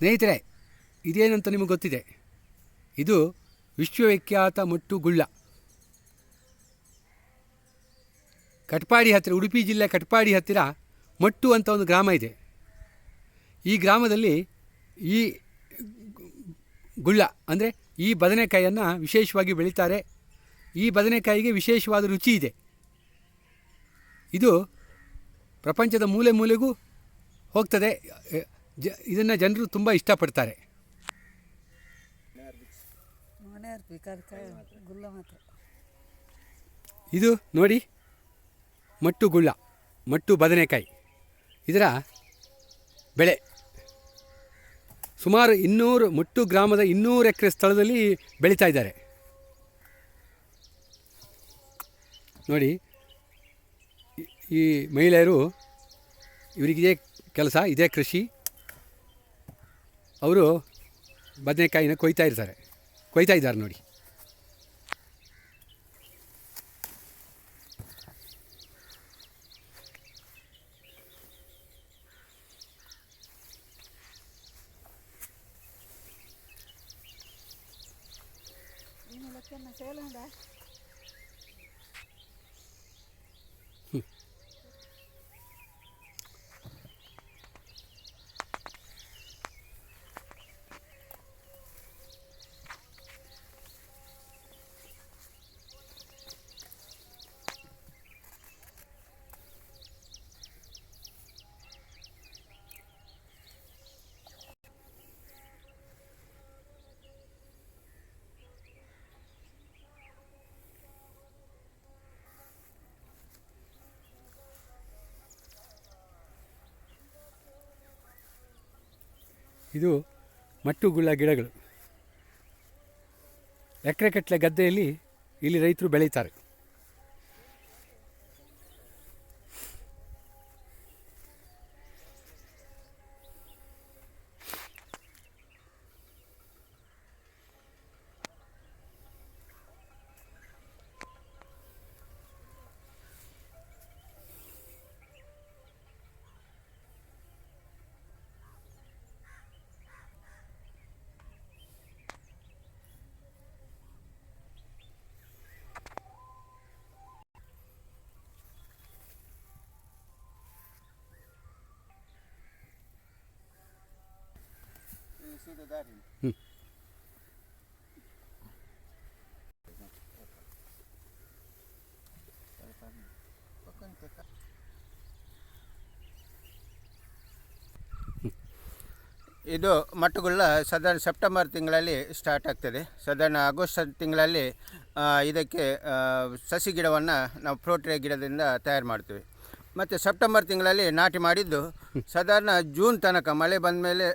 ಸ್ನೇಹಿತರೆ, ಇದೇನಂತ ನಿಮಗೆ ಗೊತ್ತಿದೆ? ಇದು ವಿಶ್ವವಿಖ್ಯಾತ ಮಟ್ಟು ಗುಳ್ಳ ಕಟ್ಪಾಡಿ ಹತ್ತಿರ, ಉಡುಪಿ ಜಿಲ್ಲೆ ಕಟ್ಪಾಡಿ ಹತ್ತಿರ ಮಟ್ಟು ಅಂತ ಒಂದು ಗ್ರಾಮ ಇದೆ. ಈ ಗ್ರಾಮದಲ್ಲಿ ಈ ಗುಳ್ಳ, ಅಂದರೆ ಈ ಬದನೆಕಾಯಿಯನ್ನು ವಿಶೇಷವಾಗಿ ಬೆಳೀತಾರೆ. ಈ ಬದನೆಕಾಯಿಗೆ ವಿಶೇಷವಾದ ರುಚಿ ಇದೆ. ಇದು ಪ್ರಪಂಚದ ಮೂಲೆ ಮೂಲೆಗೂ ಹೋಗ್ತದೆ. ಜ ಇದನ್ನು ಜನರು ತುಂಬ ಇಷ್ಟಪಡ್ತಾರೆ. ಇದು ನೋಡಿ ಮಟ್ಟು ಗುಳ್ಳ ಮಟ್ಟು ಬದನೆಕಾಯಿ. ಇದರ ಬೆಳೆ. ಸುಮಾರು ಇನ್ನೂರು ಮಟ್ಟು ಗ್ರಾಮದ ಇನ್ನೂರು ಎಕರೆ ಸ್ಥಳದಲ್ಲಿ ಬೆಳೀತಾ ಇದ್ದಾರೆ. ನೋಡಿ ಈ- ಈ ಮಹಿಳೆಯರು ಇವರಿಗಿದೆ ಕೆಲಸ ಇದೇ ಕೃಷಿ. ಅವರು ಬದನೆಕಾಯಿನ ಕೊಯ್ತಾ ಇರ್ತಾರೆ. ಕೊಯ್ತಾ ಇದ್ದಾರೆ ನೋಡಿ. ಇದು ಮಟ್ಟುಗುಳ್ಳ ಗಿಡಗಳು. ಎಕರೆಗಟ್ಟಲೆ ಗದ್ದೆಯಲ್ಲಿ ಇಲ್ಲಿ ರೈತರು ಬೆಳೀತಾರೆ. ಇದು ಮಟ್ಟುಗುಳ್ಳ ಸಾಧಾರಣ ಸೆಪ್ಟೆಂಬರ್ ತಿಂಗಳಲ್ಲಿ ಸ್ಟಾರ್ಟ್ ಆಗ್ತದೆ. ಸಾಧಾರಣ ಆಗಸ್ಟ್ ತಿಂಗಳಲ್ಲಿ ಇದಕ್ಕೆ ಸಸಿ ಗಿಡವನ್ನು ನಾವು ಪ್ರೋಟ್ರೆ ಗಿಡದಿಂದ ತಯಾರು ಮಾಡ್ತೀವಿ. ಮತ್ತು ಸೆಪ್ಟೆಂಬರ್ ತಿಂಗಳಲ್ಲಿ ನಾಟಿ ಮಾಡಿದ್ದು. ಸಾಧಾರಣ ಜೂನ್ ತನಕ ಮಳೆ ಬಂದ ಮೇಲೆ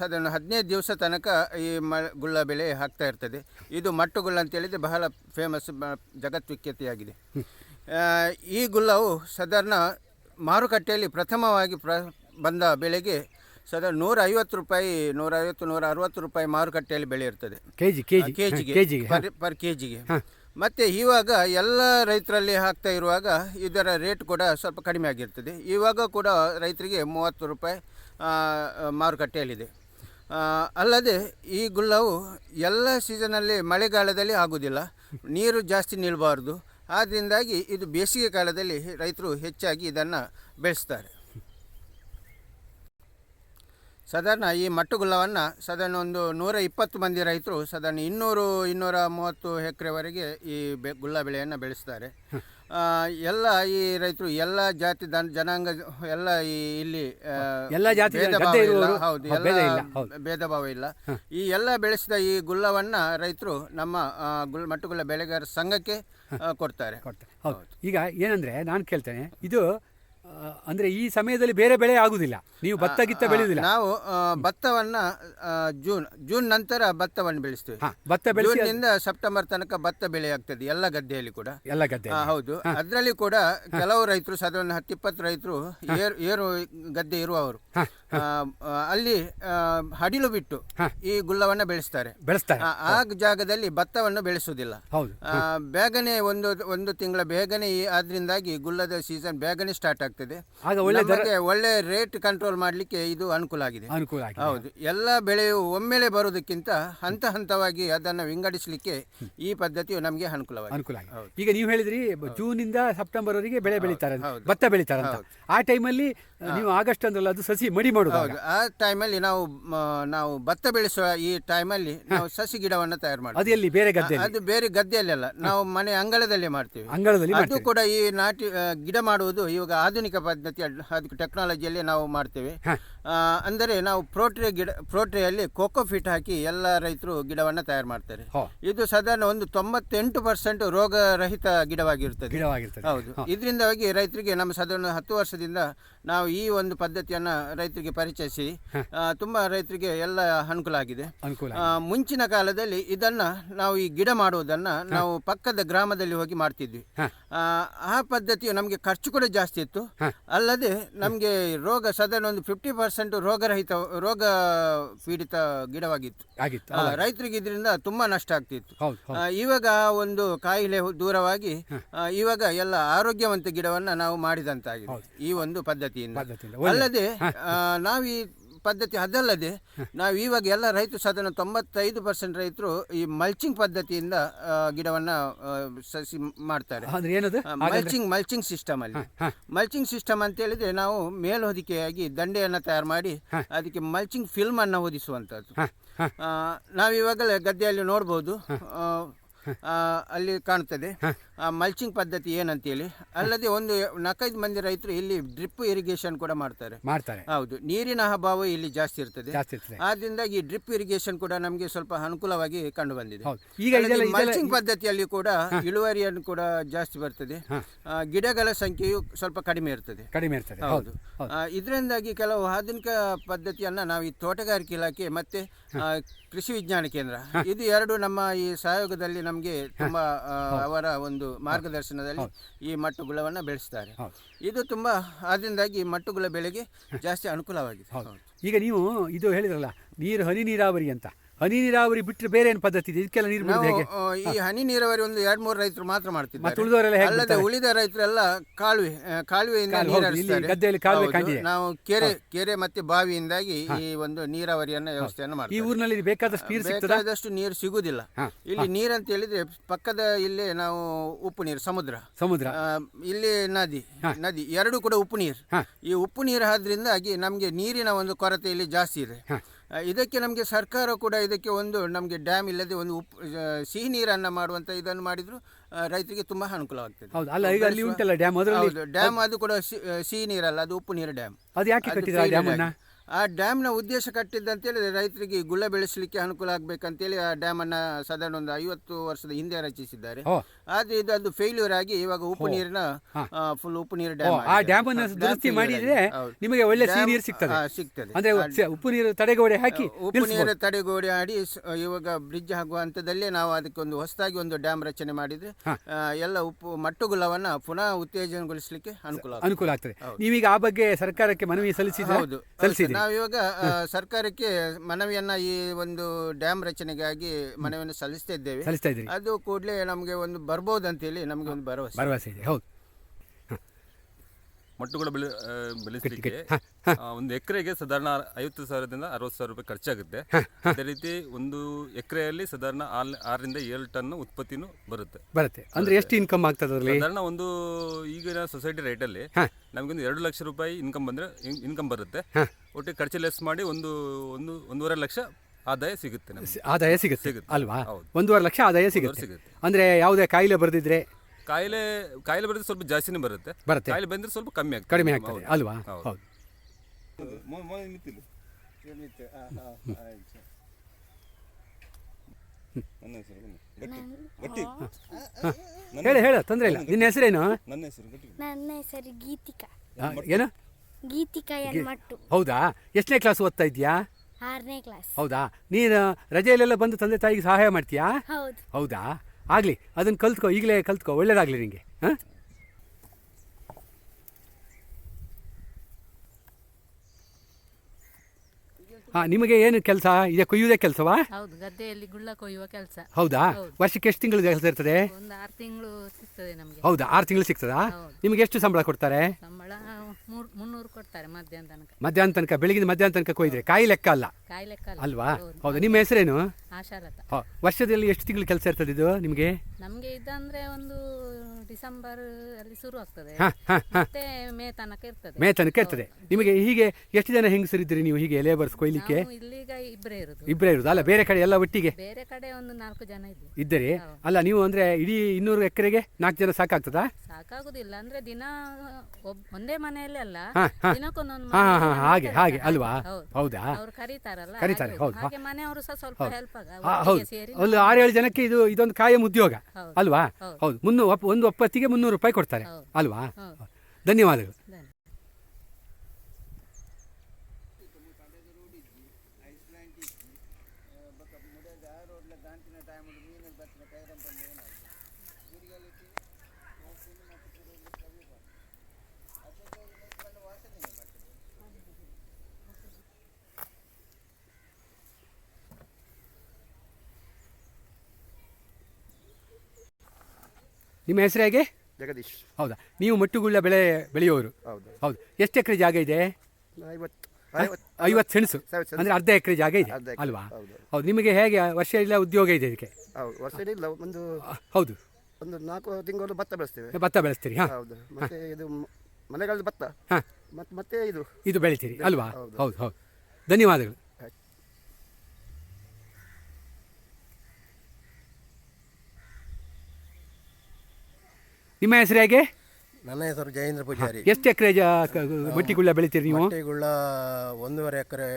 ಸಾಧಾರಣ ಹದಿನೈದು ದಿವಸ ತನಕ ಈ ಮ ಗುಳ್ಳ ಬೆಳೆ ಹಾಕ್ತಾ ಇರ್ತದೆ. ಇದು ಮಟ್ಟುಗುಳ್ಳ ಅಂತೇಳಿದರೆ ಬಹಳ ಫೇಮಸ್ ಜಗತ್ವಿಖ್ಯತೆಯಾಗಿದೆ ಈ ಗುಳ್ಳವು ಸಾಧಾರಣ ಮಾರುಕಟ್ಟೆಯಲ್ಲಿ ಪ್ರಥಮವಾಗಿ ಪ್ರ ಬಂದ ಬೆಳೆಗೆ ಸಾಧಾರಣ ನೂರ ಐವತ್ತು ರೂಪಾಯಿ ನೂರ ಐವತ್ತು ನೂರ ಅರವತ್ತು ರೂಪಾಯಿ ಮಾರುಕಟ್ಟೆಯಲ್ಲಿ ಬೆಳೆ ಇರ್ತದೆ. K G K G K ಜಿಗೆ ಪರ್ ಪರ್ ಕೆ ಜಿಗೆ. ಮತ್ತು ಇವಾಗ ಎಲ್ಲ ರೈತರಲ್ಲಿ ಹಾಕ್ತಾ ಇರುವಾಗ ಇದರ ರೇಟ್ ಕೂಡ ಸ್ವಲ್ಪ ಕಡಿಮೆ ಆಗಿರ್ತದೆ. ಇವಾಗ ಕೂಡ ರೈತರಿಗೆ ಮೂವತ್ತು ರೂಪಾಯಿ ಮಾರುಕಟ್ಟೆಯಲ್ಲಿದೆ. ಅಲ್ಲದೆ ಈ ಗುಳ್ಳವು ಎಲ್ಲ ಸೀಸನಲ್ಲಿ ಮಳೆಗಾಲದಲ್ಲಿ ಆಗುವುದಿಲ್ಲ. ನೀರು ಜಾಸ್ತಿ ನಿಲ್ಲಬಾರ್ದು ಆದ್ದರಿಂದಾಗಿ ಇದು ಬೇಸಿಗೆ ಕಾಲದಲ್ಲಿ ರೈತರು ಹೆಚ್ಚಾಗಿ ಇದನ್ನು ಬೆಳೆಸ್ತಾರೆ. ಸಾಧಾರಣ ಈ ಮಟ್ಟುಗುಲ್ಲವನ್ನು ಸಾಧಾರಣ ಒಂದು ನೂರ ಇಪ್ಪತ್ತು ಮಂದಿ ರೈತರು ಸಾಧಾರಣ ಇನ್ನೂರು ಇನ್ನೂರ ಮೂವತ್ತು ಎಕರೆವರೆಗೆ ಈ ಬೆ ಗುಲ್ಲ ಬೆಳೆಯನ್ನು ಬೆಳೆಸ್ತಾರೆ. ಆ, ಎಲ್ಲ ಈ ರೈತರು ಎಲ್ಲ ಜಾತಿ ದನ್- ಜನಾಂಗ ಎಲ್ಲ ಈ ಇಲ್ಲಿ ಎಲ್ಲ ಜಾತಿ ಭೇದ ಭಾವ ಇಲ್ಲ. ಹೌದು ಎಲ್ಲ ಭೇದ ಭಾವ ಇಲ್ಲ. ಈ ಎಲ್ಲ ಬೆಳೆಸಿದ ಈ ಗುಲ್ಲವನ್ನು ರೈತರು ನಮ್ಮ ಗುಲ್ ಮಟ್ಟುಗುಲ್ಲ ಬೆಳೆಗಾರ ಸಂಘಕ್ಕೆ ಕೊಡ್ತಾರೆ. ಈಗ ಏನಂದರೆ ನಾನು ಕೇಳ್ತೇನೆ ಇದು ಅಂದರೆ ಈ ಸಮಯದಲ್ಲಿ ಬೇರೆ ಬೆಳೆ ಆಗುದಿಲ್ಲ. ನೀವು ಭತ್ತ ಗಿತ್ತ ಬೆಳೆಯುದಿಲ್ಲ? ನಾವು ಆ, ಭತ್ತವನ್ನ ಆ, ಜೂನ್ ಜೂನ್ ನಂತರ ಭತ್ತವನ್ನು ಬೆಳೆಸ್ತೇವೆ. ಹಾಂ ಭತ್ತ ಬೆಳೆಸಿ ಅದು- ಜೂನ್ನಿಂದ ಸೆಪ್ಟೆಂಬರ್ ತನಕ ಭತ್ತ ಬೆಳೆ ಆಗ್ತದೆ ಎಲ್ಲ ಗದ್ದೆಯಲ್ಲಿ ಕೂಡ. ಎಲ್ಲ ಗದ್ದೆ ಆ, ಹೌದು. ಅದರಲ್ಲಿ ಕೂಡ ಕೆಲವು ರೈತರು ಸಾಧಾರಣ ಹತ್ತಿಪ್ಪತ್ತು ರೈತರು ಏರು ಏರು ಗದ್ದೆ ಇರುವವರು. ಅಲ್ಲಿ ಹಡಿಲು ಬಿಟ್ಟು ಈ ಗುಲ್ಲವನ್ನ ಬೆಳೆಸ್ತಾರೆ. ಬೆಳೆಸ್ತಾರೆ. ಆ ಜಾಗದಲ್ಲಿ ಭತ್ತವನ್ನು ಬೆಳೆಸುವುದಿಲ್ಲ. ಬೇಗನೆ ಒಂದು ಒಂದು ತಿಂಗಳ ಬೇಗನೆ ಆದ್ರಿಂದಾಗಿ ಗುಲ್ಲದ ಸೀಸನ್ ಬೇಗನೆ ಸ್ಟಾರ್ಟ್ ಆಗ್ತದೆ. ಆಗ ಒಳ್ಳೆ ರೇಟ್ ಕಂಟ್ರೋಲ್ ಮಾಡಲಿಕ್ಕೆ ಇದು ಅನುಕೂಲ ಆಗಿದೆ. ಹೌದು. ಎಲ್ಲ ಬೆಳೆಯು ಒಮ್ಮೆಲೆ ಬರುವುದಕ್ಕಿಂತ ಹಂತ ಹಂತವಾಗಿ ಅದನ್ನು ವಿಂಗಡಿಸಲಿಕ್ಕೆ ಈ ಪದ್ಧತಿಯು ನಮಗೆ ಅನುಕೂಲವಾಗಿದೆ. ಅನುಕೂಲ ಈಗ ನೀವು ಹೇಳಿದ್ರಿ ಜೂನ್ ಇಂದ ಸೆಪ್ಟೆಂಬರ್ ವರೆಗೆ ಬೆಳೆ ಬೆಳೀತಾರೆ. ಭತ್ತ ಬೆಳೀತಾರೆ ಆ ಟೈಮಲ್ಲಿ ನೀವು ಆಗಸ್ಟ್ ಅಂದ್ರಲ್ಲ ಅದು ಸಸಿ ಮಡಿ ಮಾಡೋದು ಹೌದು. ಆ ಟೈಮಲ್ಲಿ ನಾವು ಮ, ನಾವು ಭತ್ತ ಬೆಳೆಸುವ ಈ ಟೈಮಲ್ಲಿ ನಾವು ಸಸಿ ಗಿಡವನ್ನು ತಯಾರು ಅದು ಮಾಡ್ತೀವಿ ಎಲ್ಲಿ? ಬೇರೆ ಗದ್ದೆ ಅದು ಬೇರೆ ಗದ್ದೆಯಲ್ಲೆಲ್ಲ ನಾವು ಮನೆ ಅಂಗಳದಲ್ಲೇ ಮಾಡ್ತೀವಿ. ಅಂಗಳದಲ್ಲಿ ಅದು ಕೂಡ ಈ ನಾಟಿ ಆ, ಗಿಡ ಮಾಡುವುದು ಇವಾಗ ಆಧುನಿಕ ಪದ್ಧತಿ ಅದಕ್ಕೆ ಟೆಕ್ನಾಲಜಿಯಲ್ಲಿ ನಾವು ಮಾಡ್ತೇವೆ. ಹಾ. ಆ, ಅಂದರೆ ನಾವು ಪ್ರೋಟ್ರಿ ಗಿಡ ಪ್ರೋಟ್ರಿಯಲ್ಲಿ ಕೋಕೋ ಫಿಟ್ ಹಾಕಿ ಎಲ್ಲ ರೈತರು ಗಿಡವನ್ನು ತಯಾರು ಮಾಡ್ತಾರೆ. ಇದು ಸಾಧಾರಣ ಒಂದು ತೊಂಬತ್ತೆಂಟು ಪರ್ಸೆಂಟ್ ರೋಗರಹಿತ ಗಿಡವಾಗಿರುತ್ತದೆ ಗಿಡವಾಗಿರ್ತದೆ. ಹೌದು. ಇದರಿಂದಾಗಿ ರೈತರಿಗೆ ನಮ್ಮ ಸಾಧಾರಣ ಹತ್ತು ವರ್ಷದಿಂದ ನಾವು ಈ ಒಂದು ಪದ್ಧತಿಯನ್ನು ರೈತರಿಗೆ ಪರಿಚಯಿಸಿ ತುಂಬ ರೈತರಿಗೆ ಎಲ್ಲ ಅನುಕೂಲ ಆಗಿದೆ. ಮುಂಚಿನ ಕಾಲದಲ್ಲಿ ಇದನ್ನ ನಾವು ಈ ಗಿಡ ಮಾಡುವುದನ್ನು ನಾವು ಪಕ್ಕದ ಗ್ರಾಮದಲ್ಲಿ ಹೋಗಿ ಮಾಡ್ತಿದ್ವಿ. ಆ, ಆ ಪದ್ಧತಿಯು ನಮಗೆ ಖರ್ಚು ಕೂಡ ಜಾಸ್ತಿ ಇತ್ತು. ಅಲ್ಲದೆ ನಮಗೆ ರೋಗ ಸಾಧಾರಣ ಒಂದು ಫಿಫ್ಟಿ ಪರ್ಸೆಂಟ್ ರೋಗರಹಿತ ರೋಗ ಪೀಡಿತ ಗಿಡವಾಗಿತ್ತು. ಆಗಿತ್ತು ಆ, ರೈತರಿಗೆ ಇದರಿಂದ ತುಂಬಾ ನಷ್ಟ ಆಗ್ತಿತ್ತು. ಹೌದು ಹೌದು. ಆ, ಇವಾಗ ಒಂದು ಕಾಯಿಲೆ ಹು- ದೂರವಾಗಿ ಆ, ಇವಾಗ ಎಲ್ಲ ಆರೋಗ್ಯವಂತ ಗಿಡವನ್ನ ನಾವು ಮಾಡಿದಂತಾಗಿದೆ ಈ ಒಂದು ಪದ್ಧತಿಯಿಂದ. ಪದ್ಧತಿಯಿಂದ. ಒಳ್ಳೆ- ಅಲ್ಲದೆ ಆ, ನಾವು ಈ ಪದ್ಧತಿ ಅದಲ್ಲದೆ ನಾವು ಇವಾಗ ಎಲ್ಲ ರೈತರು ಸಾಧಾರಣ ತೊಂಬತ್ತೈದು ಪರ್ಸೆಂಟ್ ರೈತರು ಈ ಮಲ್ಚಿಂಗ್ ಪದ್ಧತಿಯಿಂದ ಗಿಡವನ್ನ ಸಸಿ ಮಾಡ್ತಾರೆ. ಮಲ್ಚಿಂಗ್ ಮಲ್ಚಿಂಗ್ ಸಿಸ್ಟಮ್ ಅಲ್ಲಿ. ಮಲ್ಚಿಂಗ್ ಸಿಸ್ಟಮ್ ಅಂತ ಹೇಳಿದ್ರೆ ನಾವು ಮೇಲ್ಹೊದಿಕೆಯಾಗಿ ದಂಡೆಯನ್ನು ತಯಾರು ಮಾಡಿ ಅದಕ್ಕೆ ಮಲ್ಚಿಂಗ್ ಫಿಲ್ಮ್ ಅನ್ನು ಹೊದಿಸುವಂತದ್ದು ನಾವಿವಾಗಲೇ ಗದ್ದೆಯಲ್ಲಿ ಆ, ಅಲ್ಲಿ ಕಾಣ್ತದೆ ಆ ಮಲ್ಚಿಂಗ್ ಪದ್ಧತಿ ಏನಂತೇಳಿ. ಅಲ್ಲದೆ ಒಂದು ನಾಲ್ಕೈದು ಮಂದಿ ರೈತರು ಇಲ್ಲಿ ಡ್ರಿಪ್ ಇರಿಗೇಷನ್ ಕೂಡ ಮಾಡ್ತಾರೆ. ಮಾಡ್ತಾರೆ. ಹೌದು ನೀರಿನ ಅಭಾವ ಇಲ್ಲಿ ಜಾಸ್ತಿ ಇರ್ತದೆ. ಆದ್ರಿಂದ ಈ ಡ್ರಿಪ್ ಇರಿಗೇಷನ್ ಕೂಡ ನಮಗೆ ಸ್ವಲ್ಪ ಅನುಕೂಲವಾಗಿ ಕಂಡು ಬಂದಿದೆ. ಈಗ ಮಲ್ಚಿಂಗ್ ಪದ್ಧತಿಯಲ್ಲಿ ಕೂಡ ಇಳುವರಿಯನ್ನು ಕೂಡ ಜಾಸ್ತಿ ಬರ್ತದೆ. ಗಿಡಗಳ ಸಂಖ್ಯೆಯು ಸ್ವಲ್ಪ ಕಡಿಮೆ ಇರ್ತದೆ. ಕಡಿಮೆ ಇರ್ತದೆ. ಹೌದು. ಇದರಿಂದಾಗಿ ಕೆಲವು ಆಧುನಿಕ ಪದ್ಧತಿಯನ್ನ ನಾವು ಈ ತೋಟಗಾರಿಕೆ ಇಲಾಖೆ ಮತ್ತೆ ಆ, ಕೃಷಿ ವಿಜ್ಞಾನ ಕೇಂದ್ರ. ಇದು ಎರಡು ನಮ್ಮ ಈ ಸಹಯೋಗದಲ್ಲಿ ನಮಗೆ ತುಂಬಾ ಆ, ಅವರ ಒಂದು ಮಾರ್ಗದರ್ಶನದಲ್ಲಿ ಈ ಮಟ್ಟುಗುಳವನ್ನು ಬೆಳೆಸ್ತಾರೆ. ಹೌದು. ಇದು ತುಂಬಾ ಅದರಿಂದಾಗಿ ಈ ಮಟ್ಟುಗುಳ ಬೆಳೆಗೆ ಜಾಸ್ತಿ ಅನುಕೂಲವಾಗಿದೆ. ಹೌದು. ಈಗ ನೀವು ಇದು ಹೇಳಿದ್ರಲ್ಲ ನೀರು ಹನಿ ನೀರಾವರಿ ಅಂತ. ಹನಿ ನೀರಾವರಿ ಬಿಟ್ಟರೆ ಬೇರೆ ಏನು ಪದ್ಧತಿ ಇದೆ? ಇದಕ್ಕೆಲ್ಲ ನೀರು ಬಿಡೋದು ನಾವು ಹೇಗೆ? ಆ, ಈ ಹನಿ ನೀರಾವರಿ ಒಂದು ಎರಡು ಮೂರು ರೈತರು ಮಾತ್ರ ಮತ್ತೆ ಮಾಡ್ತಿದ್ದಾರೆ ಉಳಿದವರೆಲ್ಲ ಹೇಗೆ ಅಲ್ಲದೆ ಉಳಿದ ರೈತರೆಲ್ಲ ಕಾಲುವೆ ಆ, ಕಾಲುವೆಯಿಂದ ಕಾಲು- ನೀರು ಹೌದು, ಇಲ್ಲಿ ಹರಿಸ್ತಾರೆ. ಗದ್ದೆಯಲ್ಲಿ ಕಾಲುವೆ ಹೌದು. ನಾವು ಕೆರೆ ಕೆರೆ ಮತ್ತೆ ಬಾವಿಯಿಂದಾಗಿ ಈ ಒಂದು ನೀರಾವರಿಯನ್ನ ವ್ಯವಸ್ಥೆಯನ್ನು ಈ ಮಾಡ್ತೀವಿ ಊರಿನಲ್ಲಿ ಬೇಕಾದಷ್ಟು ನೀರು ಸಿಗ್ತದಾ? ಬೇಕಾದಷ್ಟು ನೀರು ಸಿಗುದಿಲ್ಲ. ಹಾ, ಇಲ್ಲಿ ನೀರು ಅಂತ ಹೇಳಿದ್ರೆ ಪಕ್ಕದ ಇಲ್ಲಿ ನಾವು ಉಪ್ಪು ನೀರು ಸಮುದ್ರ. ಸಮುದ್ರ. ಆ, ಇಲ್ಲಿ ನದಿ ನದಿ ಎರಡು ಕೂಡ ಉಪ್ಪು ನೀರು. ಹಾ. ಈ ಉಪ್ಪು ನೀರು ಆದ್ರಿಂದಾಗಿ ನಮಗೆ ನೀರಿನ ಒಂದು ಕೊರತೆ ಇಲ್ಲಿ ಜಾಸ್ತಿ ಇದೆ. ಹಾ. ಇದಕ್ಕೆ ನಮಗೆ ಸರ್ಕಾರ ಕೂಡ ಇದಕ್ಕೆ ಒಂದು ನಮಗೆ ಡ್ಯಾಮ್ ಇಲ್ಲದೆ ಒಂದು ಉಪ್ ಸಿಹಿ ನೀರನ್ನು ಮಾಡುವಂತ ಇದನ್ನು ಮಾಡಿದ್ರು ರೈತರಿಗೆ ತುಂಬಾ ಅನುಕೂಲವಾಗ್ತದೆ. ಹೌದು ಅಲ್ಲ ಈಗ ಅಲ್ಲಿ ಉಂಟಲ್ಲ ಡ್ಯಾಮ್ ಅದರಲ್ಲಿ ಹೌದು ಡ್ಯಾಮ್ ಅದು ಕೂಡ ಸಿಹಿ ನೀರಲ್ಲ ಅದು ಉಪ್ಪು ನೀರು ಡ್ಯಾಮ್. ಅದು ಯಾಕೆ ಆ ಡ್ಯಾಮನ್ನ? ಡ್ಯಾಮ್ನ ಉದ್ದೇಶ ಕಟ್ಟಿದ್ದಂತೇಳಿ ರೈತರಿಗೆ ಗುಳ್ಳ ಬೆಳೆಸಲಿಕ್ಕೆ ಅನುಕೂಲ ಆಗ್ಬೇಕಂತೇಳಿ ಆ ಡ್ಯಾಮನ್ನು ಸಾಧಾರಣ ಒಂದು ಐವತ್ತು ವರ್ಷದ ಹಿಂದೆ ರಚಿಸಿದ್ದಾರೆ. ಆದ್ರೆ ಇದು ಅದು ಫೇಲ್ಯೂರ್ ಆಗಿ ಇವಾಗ ಉಪ್ಪು ನೀರಿನ ಫುಲ್ ಉಪ್ಪು ನೀರು ಡ್ಯಾಮ್ ಆ ಡ್ಯಾಮ್ ಅನ್ನು ದುರಸ್ತಿ ಮಾಡಿದ್ರೆ ನಿಮಗೆ ಒಳ್ಳೆ ಸಿಹಿ ನೀರು ಸಿಗ್ತದೆ. ಸಿಗ್ತದೆ. ಅಂದ್ರೆ ಉಪ್ಪು ನೀರು ತಡೆಗೋಡೆ ಹಾಕಿ ಉಪ್ಪು ನೀರು ತಡೆಗೋಡೆ ಆಡಿ ಇವಾಗ ಬ್ರಿಡ್ಜ್ ಆಗುವ ಹಂತದಲ್ಲೇ ನಾವು ಅದಕ್ಕೆ ಒಂದು ಹೊಸದಾಗಿ ಒಂದು ಡ್ಯಾಮ್ ರಚನೆ ಮಾಡಿದ್ರೆ ಎಲ್ಲ ಉಪ್ಪು ಮಟ್ಟುಗುಲವನ್ನ ಪುನಃ ಉತ್ತೇಜನಗೊಳಿಸಲಿಕ್ಕೆ ಅನುಕೂಲ. ಅನುಕೂಲ ಆಗ್ತದೆ. ನೀವೀಗ ಆ ಬಗ್ಗೆ ಸರ್ಕಾರಕ್ಕೆ ಮನವಿ ಸಲ್ಲಿಸಿದ ಹೌದು. ನಾವು ಇವಾಗ ಸರ್ಕಾರಕ್ಕೆ ಮನವಿಯನ್ನ ಈ ಒಂದು ಡ್ಯಾಮ್ ರಚನೆಗಾಗಿ ಮನವಿಯನ್ನು ಸಲ್ಲಿಸ್ತಾ ಇದ್ದೇವೆ. ಅದು ಕೂಡಲೇ ನಮಗೆ ಒಂದು ಬರ್ಬೋದು ಅಂತೇಳಿ ನಮಗೆ ಒಂದು ಭರವಸೆ. ಭರವಸೆ ಇದೆ ಹೌದು. ಮಟ್ಟುಗಳ ಬೆಳೆ ಆ, ಬೆಳೆಸಲಿಕ್ಕೆ ಆ, ಒಂದು ಎಕರೆಗೆ ಸಾಧಾರಣ ಐವತ್ತು ಸಾವಿರದಿಂದ ಅರವತ್ತು ಸಾವಿರ ರೂಪಾಯಿ ಖರ್ಚಾಗುತ್ತೆ. ಅದೇ ರೀತಿ ಒಂದು ಎಕರೆಯಲ್ಲಿ ಸಾಧಾರಣ ಆಲ್- ಆರರಿಂದ ಏಳು ಟನ್ ಉತ್ಪತ್ತಿನೂ ಬರುತ್ತೆ. ಬರುತ್ತೆ. ಅಂದ್ರೆ ಎಷ್ಟು ಇನ್ಕಮ್ ಆಗ್ತದೆ ಅದರಲ್ಲಿ? ಸಾಧಾರಣ ಒಂದು ಈಗಿನ ಸೊಸೈಟಿ ರೇಟಲ್ಲಿ. ನಮಗೊಂದು ಎರಡು ಲಕ್ಷ ರೂಪಾಯಿ ಇನ್ಕಮ್ ಬಂದ್ರೆ ಇನ್ಕಮ್ ಬರುತ್ತೆ. ಒಟ್ಟಿಗೆ ಖರ್ಚು ಲೆಸ್ ಮಾಡಿ ಒಂದು ಒಂದು ಒಂದೂವರೆ ಲಕ್ಷ ಆದಾಯ ಸಿಗುತ್ತೆ ನಮಗೆ. ಆದಾಯ ಸಿಗುತ್ತೆ. ಸಿಗುತ್ತೆ. ಅಲ್ವಾ? ಹೌದು. ಒಂದೂವರೆ ಲಕ್ಷ ಆದಾಯ ಸಿಗುತ್ತೆ. ಸಿಗುತ್ತೆ. ಅಂದ್ರೆ ಯಾವುದೇ ಕಾಯಿಲೆ ಬರೆದಿದ್ರೆ? ಕಾಯಿಲೆ ಕಾಯಿಲೆ ಬರೆದ್ರೆ ಸ್ವಲ್ಪ ಜಾಸ್ತಿನೇ ಬರುತ್ತೆ. ಬರುತ್ತೆ. ಕಾಯಿಲೆ ಬಂದ್ರೆ ಸ್ವಲ್ಪ ಕಮ್ಮಿ ಆಗ್ತದೆ. ಕಡಿಮೆ ಆಗ್ತದೆ. ಹೌದು. ಅಲ್ವಾ? ಹೌದು. ಹೌದು. ನನ್ನ ಹೆಸರು ಬನ್ನಿ. ಗಟ್ಟಿ. ಗಟ್ಟಿ. ಹೇಳ ಹೇಳ ತೊಂದರೆ ಇಲ್ಲ. ನಿನ್ನ ಹೆಸರೇನು? ನನ್ನ ಹೆಸರು ಗಟ್ಟಿ. ನನ್ನ ಹೆಸರು ಗೀತಿಕಾ. ಆ, ಏನು? ಗೀತಿಕಾ ಹೌದಾ? ಎಷ್ಟನೇ ಕ್ಲಾಸ್ ಓದ್ತಾ ಇದೆಯಾ ಆರನೇ ಕ್ಲಾಸ್ ಹೌದಾ? ನೀನು ರಜೆಯಲ್ಲೆಲ್ಲ ಬಂದು ತಂದೆ ತಾಯಿಗೆ ಸಹಾಯ ಮಾಡ್ತೀಯಾ? ಹೌದು. ಹೌದಾ? ಆಗಲಿ ಅದನ್ನು ಕಲ್ತ್ಕೋ ಈಗಲೇ ಕಲ್ತ್ಕೋ ಒಳ್ಳೇದಾಗಲಿ ನಿಮಗೆ ಹಾಂ? ಹಾಂ ನಿಮಗೆ ಏನು ಕೆಲಸ? ಇದೆ ಕೊಯ್ಯುವುದೇ ಕೆಲಸವಾ? ಹೌದು ಗದ್ದೆಯಲ್ಲಿ ಗುಳ್ಳ ಕೊಯ್ಯುವ ಕೆಲಸ. ಹೌದಾ? ವರ್ಷಕ್ಕೆ ಎಷ್ಟು ತಿಂಗಳು ಕೆಲಸ ಇರ್ತದೆ? ಒಂದು ಆರು ತಿಂಗಳು ಸಿಗ್ತದೆ ನಮಗೆ. ಹೌದಾ? ಆರು ತಿಂಗಳು ಸಿಗ್ತದಾ. ನಿಮಗೆ ಎಷ್ಟು ಸಂಬಳ ಕೊಡ್ತಾರೆ? ಸಂಬಳ ಮೂರು ಮುನ್ನೂರು ಕೊಡ್ತಾರೆ ಮಧ್ಯಾಹ್ನ ತನಕ. ಮಧ್ಯಾಹ್ನ ತನಕ? ಬೆಳಿಗ್ಗೆ ಮಧ್ಯಾಹ್ನ ತನಕ ಕೊಯ್ದ್ರೆ? ಕಾಯಿ ಲೆಕ್ಕ ಅಲ್ಲ? ಕಾಯಿ ಲೆಕ್ಕ ಅಲ್ಲ. ಅಲ್ವಾ? ಹೌದು. ಹೌದು. ನಿಮ್ಮ ಹೆಸರೇನು? ಆಶಾಲತ. ಹಾ, ವರ್ಷದಲ್ಲಿ ಎಷ್ಟು ತಿಂಗಳು ಕೆಲಸ ಇರ್ತದೆ ಇದು ನಿಮಗೆ? ನಮಗೆ ಇದಂದ್ರೆ ಒಂದು ಡಿಸೆಂಬರ್ ಅಲ್ಲಿ ಶುರು ಆಗ್ತದೆ. ಹಾಂ ಹಾಂ ಹಾಂ. ಮತ್ತೆ ಮೇ ತನಕ ಇರ್ತದೆ. ಮೇ ತನಕ ಇರ್ತದೆ. ನಿಮಗೆ ಹೀಗೆ ಎಷ್ಟು ಜನ ಹೆಂಗಸರಿದ್ದೀರಿ ನೀವು ಹೀಗೆ ಲೇಬರ್ಸ್ ಕೊಯ್ಲಿಕ್ಕೆ? ನಾವು ಇಲ್ಲಿಗ ಇಬ್ಬರೇ ಇರುದು. ಇಬ್ಬರೇ ಇರೋದು. ಅಲ್ಲ ಬೇರೆ ಕಡೆ ಎಲ್ಲ ಒಟ್ಟಿಗೆ? ಬೇರೆ ಕಡೆ ಒಂದು ನಾಲ್ಕು ಜನ ಇದ್ವಿ ಇದ್ದೀರಿ? ಅಲ್ಲ ನೀವು ಅಂದ್ರೆ ಇಡೀ ಇನ್ನೂರು ಎಕರೆಗೆ ನಾಲ್ಕು ಜನ ಸಾಕಾಗ್ತದ? ಸಾಕಾಗುದಿಲ್ಲ. ಅಂದ್ರೆ ದಿನ ಒಬ್ ಒಂದೇ ಮನೆಯಲ್ಲಿ ಅಲ್ಲ ಹಾ, ಹಾ. ದಿನಕ್ಕೊಂದೊಂದು ಹಾಂ ಹಾಂ ಹಾಂ ಹಾಗೆ ಹಾಗೆ ಅಲ್ವಾ? ಹೌದು. ಹೌದಾ? ಅವ್ರು ಕರೀತಾರಲ್ಲ ಕರೀತಾರೆ, ಹಾಗೆ. ಹೌದು. ಹಾಗೆ ಮನೆಯವರು ಸಹ ಸ್ವಲ್ಪ ಹೆಲ್ಪ್ ಆಗ ಆ, ಒಟ್ಟಿಗೆ ಹೌದು. ಸೇರಿ ಒಂದು ಆರು ಏಳು ಜನಕ್ಕೆ ಇದು ಇದೊಂದು ಕಾಯಂ ಉದ್ಯೋಗ ಹೌದು. ಅಲ್ವಾ? ಹೌದು. ಹೌದು. ಮುನ್ನೂ ಒಂದು ಒಪ್ಪತ್ತಿಗೆ ಮುನ್ನೂರು ರೂಪಾಯಿ ಕೊಡ್ತಾರೆ ಹೌದು. ಅಲ್ವಾ ಹೌದು. ಧನ್ಯವಾದಗಳು ಧನ್ಯ. ನಿಮ್ಮ ಹೆಸರು ಹೇಗೆ? ಜಗದೀಶ್. ಹೌದಾ? ನೀವು ಮಟ್ಟುಗುಳ್ಳ ಬೆಳೆ ಬೆಳೆಯುವವರು. ಹೌದು. ಹೌದು. ಎಷ್ಟು ಎಕರೆ ಜಾಗ ಇದೆ? ಐವತ್ತು? ಐವತ್ತು. ಐವತ್ತು ಸೆಣಸು. ಅಂದರೆ ಅರ್ಧ ಎಕರೆ ಜಾಗ ಇದೆ. ಅರ್ಧ ಎಕ್ರೆ, ಅಲ್ವಾ? ಹೌದು. ಹೌದು. ನಿಮಗೆ ಹೇಗೆ ವರ್ಷ ಇಲ್ಲ ಉದ್ಯೋಗ ಇದೆ ಇದಕ್ಕೆ? ಹೌದು. ವರ್ಷದಿಲ್ಲ ಒಂದು ಅ, ಹೌದು. ಒಂದು ನಾಲ್ಕು ತಿಂಗಳು ಭತ್ತ ಬೆಳೆಸ್ತೇವೆ. ಭತ್ತ ಬೆಳೆಸ್ತೀರಿ ಹಾಂ. ಹೌದು. ಮತ್ತೆ ಇದು ಮ- ಮಳೆಗಾಲದ ಭತ್ತ. ಹಾಂ. ಮತ್ತೆ ಮತ್ತೆ ಇದು. ಇದು ಬೆಳಿತೀರಿ. ಅಲ್ವಾ. ಹೌದು ಹೌದು. ಧನ್ಯವಾದಗಳು. ನಿಮ್ಮ ಹೆಸರು ಹೇಗೆ? ನನ್ನ ಹೆಸರು ಜಯೇಂದ್ರ ಪೂಜಾರಿ. ಎಷ್ಟು ಎಕರೆ ಬಟ್ಟಿಗುಳ್ಳ ಮಟ್ಟಿಗುಳ್ಳ ಬೆಳಿತೀರಿ ನೀವು? ಮಟ್ಟಿಗುಳ್ಳ ಒಂದೂವರೆ ಎಕರೆ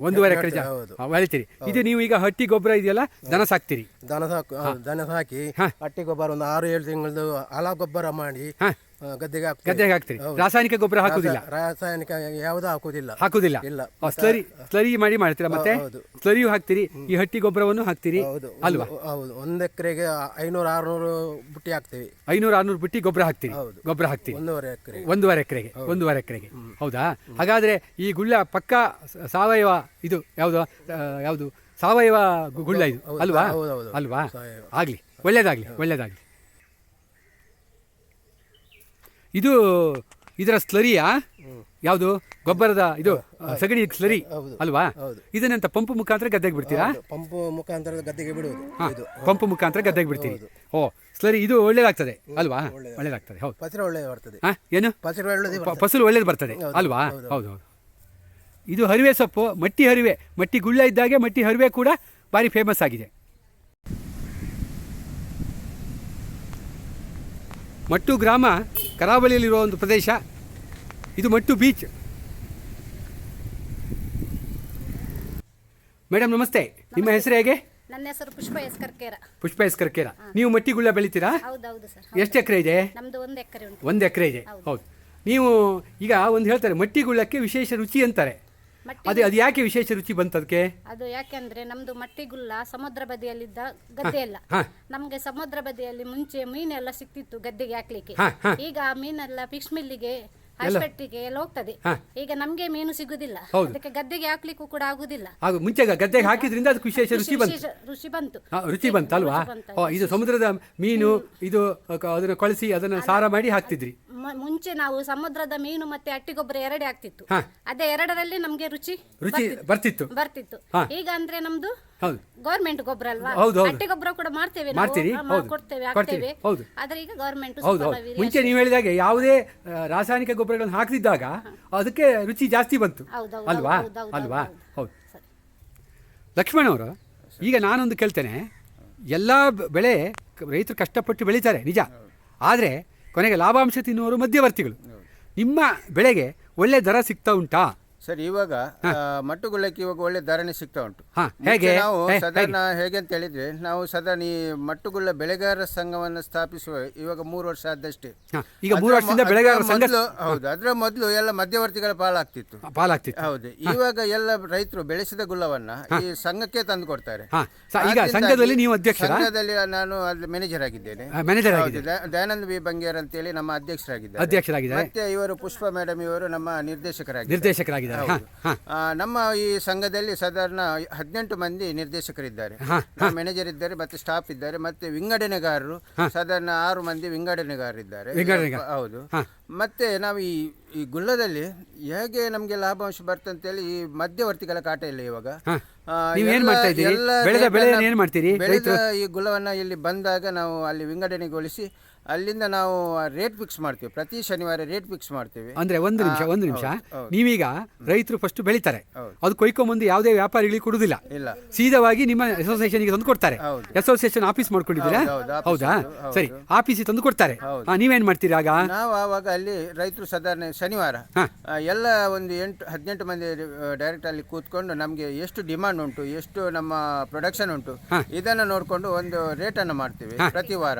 ಒಂದೂವರೆ ಎಕರೆ ಜಾ ಹೌದು. ಹಾ, ಬೆಳಿತೀರಿ. ಇದು ನೀವು ಈಗ ಹಟ್ಟಿ ಗೊಬ್ಬರ ಇದೆಯಲ್ಲ ದನ ಸಾಕ್ತೀರಿ. ದನ ಸಾಕು ದನ ಸಾಕಿ. ಹಟ್ಟಿ ಗೊಬ್ಬರ ಒಂದು ಆರು ಏಳು ತಿಂಗಳದು ಹಲ ಗೊಬ್ಬರ ಮಾಡಿ ಹಾ. ಗದ್ದೆಗೆ ಹಾಕ್ತೇವೆ. ಗದ್ದೆಗೆ ಹಾಕ್ತೀರಿ. ರಾಸಾಯನಿಕ ಗೊಬ್ಬರ ಹಾಕುದಿಲ್ಲ? ರಾಸಾಯನಿಕ ಯಾವುದು ಹಾಕುದಿಲ್ಲ. ಹಾಕುದಿಲ್ಲ. ಇಲ್ಲ. ಆ, ಸ್ಲರಿ ಸ್ಲರಿ ಮಾಡಿ ಮಾಡ್ತೀರಾ ಮತ್ತೆ? ಸ್ಲರಿಯು ಹಾಕ್ತೀರಿ ಈ ಹಟ್ಟಿ ಗೊಬ್ಬರವನ್ನು ಹಾಕ್ತೀರಿ ಹೌದು. ಅಲ್ವಾ? ಹೌದು. ಒಂದ್ ಎಕರೆಗೆ ಐನೂರು ಆರ್ನೂರು ಬುಟ್ಟಿ ಹಾಕ್ತೀವಿ. ಐನೂರು ಆರ್ನೂರು ಬುಟ್ಟಿ ಗೊಬ್ಬರ ಹಾಕ್ತೀರಿ? ಹೌದು. ಗೊಬ್ಬರ ಹಾಕ್ತೀರಿ? ಒಂದೂವರೆ ಎಕರೆ. ಒಂದೂವರೆ ಎಕರೆಗೆ ಒಂದೂವರೆ ಎಕರೆಗೆ. ಹೌದಾ? ಹಾಗಾದ್ರೆ ಈ ಗುಳ್ಳ ಪಕ್ಕ ಸ- ಸಾವಯವ ಇದು ಯಾವುದು? ಯಾವ್ದು ಯಾವುದು? ಸಾವಯವ ಗು- ಗುಳ್ಳ ಇದು ಅಲ್ವಾ? ಹೌದು, ಹೌದು. ಅಲ್ವಾ. ಆಗ್ಲಿ. ಒಳ್ಳೇದಾಗ್ಲಿ ಒಳ್ಳೇದಾಗ್ಲಿ. ಇದು ಇದರ ಸ್ಲರಿಯಾ? ಯಾವುದು? ಗೊಬ್ಬರದ ಇದು ಸಗಣಿ ಸ್ಲರಿ. ಅಲ್ವಾ? ಹೌದು. ಇದನ್ನಂತ ಪಂಪ್ ಮುಖಾಂತರ ಗದ್ದೆಗೆ ಬಿಡ್ತೀರಾ? ಪಂಪ್ ಮುಖಾಂತರ ಗದ್ದೆಗೆ ಬಿಡುವುದು. ಪಂಪ್ ಮುಖಾಂತರ ಗದ್ದೆಗೆ ಬಿಡ್ತೀರಿ. ಓ ಸ್ಲರಿ ಇದು ಒಳ್ಳೇದಾಗ್ತದೆ ಅಲ್ವಾ? ಒಳ್ಳೇದಾಗ್ತದೆ. ಹೌದು. ಫಸಲು ಒಳ್ಳೆ ಬರ್ತದೆ. ಏನು? ಪಸರು ಒಳ್ಳೆದೇ ಬರ್ತದೆ. ಫಸಲು ಒಳ್ಳೇದು ಬರ್ತದೆ ಅಲ್ವಾ? ಹೌದು ಹೌದು. ಇದು ಹರಿವೆ ಸೊಪ್ಪು ಮಟ್ಟಿ ಹರಿವೆ. ಮಟ್ಟಿ ಗುಳ್ಳ ಇದ್ದಾಗೆ ಮಟ್ಟಿ ಹರಿವೆ ಕೂಡ ಭಾರಿ ಫೇಮಸ್ ಆಗಿದೆ. ಮಟ್ಟು ಗ್ರಾಮ ಕರಾವಳಿಯಲ್ಲಿರುವ ಒಂದು ಪ್ರದೇಶ. ಇದು ಮಟ್ಟು ಬೀಚ್. ಮೇಡಮ್ ನಮಸ್ತೆ. ನಿಮ್ಮ ಹೆಸರು ಹೇಗೆ? ನನ್ನ ಹೆಸರು ಪುಷ್ಪ ಎಸ್ ಕರ್ಕೇರ. ಪುಷ್ಪ ಎಸ್ ಕರ್ಕೇರ. ನೀವು ಮಟ್ಟಿಗುಳ್ಳ ಬೆಳಿತೀರಾ? ಹೌದೌದು ಸರ್ ಎಷ್ಟು ಎಕರೆ ಇದೆ? ನಮ್ದು ಒಂದು ಎಕರೆ ಉಂಟು. ಒಂದು ಎಕರೆ ಇದೆ. ಹೌದು. ನೀವು ಈಗ ಒಂದು ಹೇಳ್ತಾರೆ ಮಟ್ಟಿಗುಳ್ಳಕ್ಕೆ ವಿಶೇಷ ರುಚಿ ಅಂತಾರೆ. ಅದು ಅದು ಯಾಕೆ ವಿಶೇಷ ರುಚಿ ಬಂತು ಅದಕ್ಕೆ ಅದು ಯಾಕೆಂದ್ರೆ ನಮ್ದು ಮಟ್ಟಿಗುಲ್ಲ ಸಮುದ್ರ ಬದಿಯಲ್ಲಿದ್ದ ಗದ್ದೆ ಎಲ್ಲ. ನಮ್ಗೆ ಸಮುದ್ರ ಬದಿಯಲ್ಲಿ ಮುಂಚೆ ಮೀನೆಲ್ಲ ಸಿಕ್ತಿತ್ತು ಗದ್ದೆಗೆ ಹಾಕ್ಲಿಕ್ಕೆ. ಈಗ ಆ ಮೀನೆಲ್ಲ ಫಿಶ್ ಮಿಲ್ಲಿಗೆ ಹಾಸ್ಪೆಟ್ಟಿಗೆ ಎಲ್ಲ ಹೋಗ್ತದೆ. ಈಗ ನಮ್ಗೆ ಮೀನು ಸಿಗುದಿಲ್ಲ. ಅದಕ್ಕೆ ಗದ್ದೆಗೆ ಹಾಕ್ಲಿಕ್ಕೂ ಕೂಡ ಆಗುದಿಲ್ಲ. ಹಾಗೂ ಮುಂಚೆ ಗದ್ದೆಗೆ ಹಾಕಿದ್ರಿಂದ ಅದಕ್ಕೆ ವಿಶೇಷ ರುಚಿ ಬಂತು. ರುಚಿ ಬಂತು. ರುಚಿ ಬಂತು ಅಲ್ವಾ ಓ ಇದು ಸಮುದ್ರದ ಮೀನು ಇದು ಅದನ್ನ ಕೊಳಸಿ ಅದನ್ನ ಸಾರ ಮಾಡಿ ಹಾಕ್ತಿದ್ರಿ. ಮುಂಚೆ ನಾವು ಸಮುದ್ರದ ಮೀನು ಮತ್ತೆ ಅಟ್ಟಿ ಗೊಬ್ಬರ ಎರಡೇ ಆಗ್ತಿತ್ತು ಅದೇ ಎರಡರಲ್ಲಿ ನಮ್ಗೆ ರುಚಿ ರುಚಿ ಬರ್ತಿತ್ತು. ಬರ್ತಿತ್ತು. ಈಗ ಅಂದ್ರೆ ನಮ್ದು ಹೌದು. ಗವರ್ಮೆಂಟ್ ಗೊಬ್ಬರ ಅಲ್ವಾ? ಹೌದು, ಗೊಬ್ಬರ ಕೂಡ ಮಾಡ್ತೇವೆ ನಾವು. ಮಾಡ್ತೀರಿ? ಹೌದು. ಕೊಡ್ತೇವೆ ಕೊಡ್ತೀವಿ, ಹಾಕ್ತೇವೆ. ಹೌದು. ಆದ್ರೆ ಈಗ ಗೌರ್ಮೆಂಟ್ ಹೌದು ಹೌದು. ಮುಂಚೆ ನೀವು ಹೇಳಿದಾಗೆ ಯಾವುದೇ ಆ, ರಾಸಾಯನಿಕ ಗೊಬ್ಬರಗಳನ್ನು ಹಾಕದಿದ್ದಾಗ ಅದಕ್ಕೆ ರುಚಿ ಜಾಸ್ತಿ ಬಂತು. ಹೌದು, ಹೌದು, ಅಲ್ವಾ? ಹೌದು, ಹೌದು, ಅಲ್ವಾ? ಹೌದು. ಹೌದು. ಸರಿ. ಲಕ್ಷ್ಮಣ್ ಅವರು ಈಗ ನಾನೊಂದು ಕೇಳ್ತೇನೆ. ಎಲ್ಲ ಬ- ಬೆಳೆ ಕ- ರೈತರು ಕಷ್ಟಪಟ್ಟು ಬೆಳೀತಾರೆ ನಿಜ. ಆದರೆ ಕೊನೆಗೆ ಲಾಭಾಂಶ ತಿನ್ನುವರು ಮಧ್ಯವರ್ತಿಗಳು. ನಿಮ್ಮ ಬೆಳೆಗೆ ಒಳ್ಳೆ ದರ ಸಿಗ್ತಾ ಉಂಟಾ? ಸರ್ ಇವಾಗ ಮಟ್ಟುಗುಳ್ಳಕ್ಕೆ ಇವಾಗ ಒಳ್ಳೆ ಧಾರಣೆ ಸಿಗ್ತಾ ಉಂಟು. ಹಾ, ಮುಂಚೆ? ನಾವು ಹೇ- ಸಾಧಾರಣ ಹೇಗೆ ಅಂತ ಹೇಳಿದ್ರೆ ನಾವು ಸಾಧಾರಣ ಈ ಮಟ್ಟುಗುಳ್ಳ ಬೆಳೆಗಾರರ ಸಂಘವನ್ನು ಸ್ಥಾಪಿಸುವ ಇವಾಗ ಮೂರು ವರ್ಷ ಆದಷ್ಟೇ. ಹಾ, ಈಗ ಮೂರು ಅದ್ರ ವರ್ಷದಿಂದ ಮೊ- ಬೆಳೆಗಾರರ ಅದ್ರ ಸಂಘ ಮೊದ್ಲು- ಹೌದು ಅದರ ಮೊದಲು ಎಲ್ಲ ಮಧ್ಯವರ್ತಿಗಳ ಪಾಲಾಗ್ತಿತ್ತು. ಪಾಲಾಗ್ತಿತ್ತು. ಹೌದು ಇವಾಗ ಎಲ್ಲ ರೈತರು ಬೆಳೆಸಿದ ಗುಲ್ಲವನ್ನ ಈ ಸಂಘಕ್ಕೆ ತಂದು ಕೊಡ್ತಾರೆ. ಹಾ, ಸ- ಈಗ ಆದ್ರಿಂದಾಗಿ ಸಂಘದಲ್ಲಿ ನೀವು ಅಧ್ಯಕ್ಷರಾ? ಸಂಘದಲ್ಲಿ ನಾನು ಅಲ್ಲಿ ಮ್ಯಾನೇಜರ್ ಆಗಿದ್ದೇನೆ ಮ್ಯಾನೇಜರ್ ಹೌದು, ಆಗಿದೆ ದಯ- ದಯಾನಂದ ಬಿ ಬಂಗೇರ್ ಅಂತೇಳಿ ನಮ್ಮ ಅಧ್ಯಕ್ಷರಾಗಿದ್ದಾರೆ. ಅಧ್ಯಕ್ಷರಾಗಿದ್ದಾರೆ. ಮತ್ತೆ ಇವರು ಪುಷ್ಪ ಮೇಡಮ್ ಇವರು ನಮ್ಮ ನಿರ್ದೇಶಕರಾಗಿದ್ದಾರೆ. ಆ, ನಮ್ಮ ಈ ಸಂಘದಲ್ಲಿ ಸಾಧಾರಣ ಹದಿನೆಂಟು ಮಂದಿ ನಿರ್ದೇಶಕರಿದ್ದಾರೆ. ನಮ್ಮ ಮ್ಯಾನೇಜರ್ ಇದ್ದಾರೆ ಮತ್ತೆ ಸ್ಟಾಫ್ ಇದ್ದಾರೆ ಮತ್ತೆ ವಿಂಗಡಣೆಗಾರರು ಸಾಧಾರಣ ಆರು ಮಂದಿ ವಿಂಗಡಣೆಗಾರರಿದ್ದಾರೆ ಇದ್ದಾರೆ ಹೌದು. ಮತ್ತೆ ನಾವು ಈ ಈ ಗುಲ್ಲದಲ್ಲಿ ಹೇಗೆ ನಮಗೆ ಲಾಭಾಂಶ ಬರ್ತಂತೇಳಿ ಈ ಮಧ್ಯವರ್ತಿಗಳ ಕಾಟ ಇಲ್ಲ ಇವಾಗ. ಆ, ಎಲ್ಲ- ಮಾಡ್ತಾ ಇದ್ದೀರಿ? ಎಲ್ಲ ಬೆಳೆದ ರೇಟನ್ನ- ಬೆಳೆಯನ್ನು ಏನ್ ಮಾಡ್ತೀರಿ? ಬೆಳೆದ ಈ ಗುಲ್ಲವನ್ನ ಇಲ್ಲಿ ಬಂದಾಗ ನಾವು ಅಲ್ಲಿ ವಿಂಗಡಣೆಗೊಳಿಸಿ ಅಲ್ಲಿಂದ ನಾವು ರೇಟ್ ಫಿಕ್ಸ್ ಮಾಡ್ತೀವಿ. ಪ್ರತಿ ಶನಿವಾರ ರೇಟ್ ಫಿಕ್ಸ್ ಮಾಡ್ತೀವಿ. ಅಂದ್ರೆ ಒಂದು ನಿಮಿಷ ಒಂದು ನಿಮಿಷ. ನೀವೀಗ ರೈತರು ಫಸ್ಟ್ ಬೆಳಿತಾರೆ. ಅದು ಕೊಯ್ಕೊಂಬಂದು ಯಾವುದೇ ವ್ಯಾಪಾರಿಗಳಿಗೆ ಕೊಡುದಿಲ್ಲ ಇಲ್ಲ. ಸೀದವಾಗಿ ನಿಮ್ಮ ಅಸೋಸಿಯೇಷನ್ಗೆ ತಂದು ಕೊಡ್ತಾರೆ. ಅಸೋಸಿಯೇಷನ್ ಆಫೀಸ್ ಮಾಡ್ಕೊಂಡಿದ್ದೀರಾ? ಹೌದು, ಸರಿ ಆಫೀಸಿಗೆ ತಂದು ಕೊಡ್ತಾರೆ. ನೀವೇನ್ ಮಾಡ್ತೀರಿ ಆಗ? ನಾವು ಆವಾಗ ಅಲ್ಲಿ ರೈತರು ಸಾಧಾರಣ ಶನಿವಾರ ಎಲ್ಲ ಒಂದು ಎಂಟು ಹದಿನೆಂಟು ಮಂದಿ ಡೈರೆಕ್ಟ್ ಅಲ್ಲಿ ಕೂತ್ಕೊಂಡು ನಮಗೆ ಎಷ್ಟು ಡಿಮಾಂಡ್ ಉಂಟು ಎಷ್ಟು ನಮ್ಮ ಪ್ರೊಡಕ್ಷನ್ ಉಂಟು ಇದನ್ನು ನೋಡಿಕೊಂಡು ಒಂದು ರೇಟನ್ನು ಮಾಡ್ತೀವಿ ಪ್ರತಿ ವಾರ.